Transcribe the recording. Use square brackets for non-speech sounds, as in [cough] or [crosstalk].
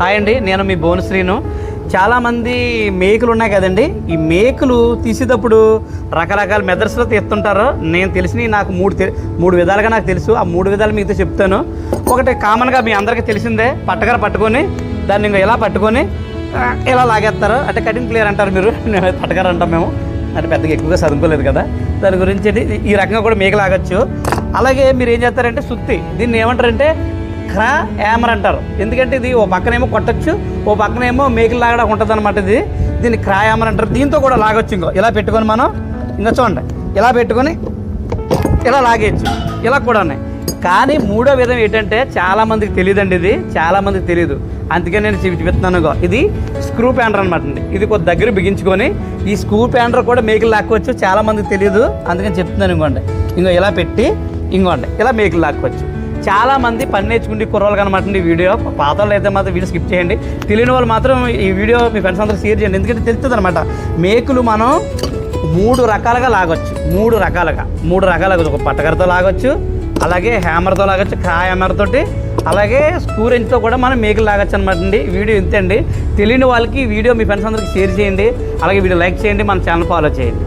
Hi అండి నేను మీ భువనశ్రీను చాలామంది మేకులు ఉన్నాయి కదండి ఈ మేకులు తీసేటప్పుడు రకరకాల మెదర్స్లో తీస్తుంటారు. నేను తెలిసిన నాకు మూడు మూడు విధాలుగా నాకు తెలుసు. ఆ మూడు విధాలు మీతో చెప్తాను. ఒకటి కామన్గా మీ అందరికీ తెలిసిందే పట్టకర పట్టుకొని దాన్ని ఇంకా ఇలా పట్టుకొని ఇలా లాగేస్తారు. అంటే కటింగ్ ప్లేయర్ అంటారు మీరు. [laughs] నేను పట్టకర అంటాం మేము. అంటే పెద్దగా ఎక్కువగా చదువుకోలేదు కదా. దాని గురించి ఈ రకంగా కూడా మేక లాగచ్చు. అలాగే మీరు ఏం చేస్తారంటే సుత్తి. దీన్ని ఏమంటారంటే క్రా యామర్ అంటారు. ఎందుకంటే ఇది ఓ పక్కనేమో కొట్టచ్చు ఓ పక్కనేమో మేకలు లాగడం ఉంటుంది అనమాట ఇది. దీన్ని క్రా యామర్ అంటారు. దీంతో కూడా లాగొచ్చు ఇంకో. ఇలా పెట్టుకొని మనం ఇంకా చూడండి. ఇలా పెట్టుకొని ఇలా లాగేయచ్చు. ఇలా కూడా ఉన్నాయి. కానీ మూడో విధం ఏంటంటే చాలామందికి తెలియదండి ఇది. చాలామందికి తెలియదు అందుకే నేను చూపి- చెప్తున్నాను ఇది స్క్రూ ప్యాండర్ అనమాట అండి. ఇది కొద్ది దగ్గర బిగించుకొని ఈ స్క్రూ ప్యాండర్ కూడా మేకలు లాక్కోవచ్చు. చాలామందికి తెలియదు అందుకని చెప్తున్నాను ఇంకోండి. ఇంకో ఇలా పెట్టి ఇంకోండి. ఇలా మేకలు లాక్కోవచ్చు. చాలా మంది పని నేర్చుకుంటే కుర్రోలు కనమాట ఈ వీడియో. పాత వాళ్ళు అయితే మాత్రం వీడియో స్కిప్ చేయండి. తెలియని వాళ్ళు మాత్రం ఈ వీడియో మీ ఫ్రెండ్స్ అందరూ షేర్ చేయండి. ఎందుకంటే తెలుస్తుంది అనమాట మేకులు మనం మూడు రకాలుగా లాగొచ్చు. మూడు రకాలుగా. మూడు రకాలుగా ఒక పట్టకరతో లాగొచ్చు అలాగే హ్యామర్తో లాగొచ్చు క్రా హ్యామర్ తోటి అలాగే స్కూరెంజ్తో కూడా మనం మేకులు లాగొచ్చు అనమాట అండి. వీడియో ఇంతే అండి. తెలియని వాళ్ళకి వీడియో మీ ఫ్రెండ్స్ అందరికి షేర్ చేయండి. అలాగే వీడియో లైక్ చేయండి. మన ఛానల్ ఫాలో చేయండి.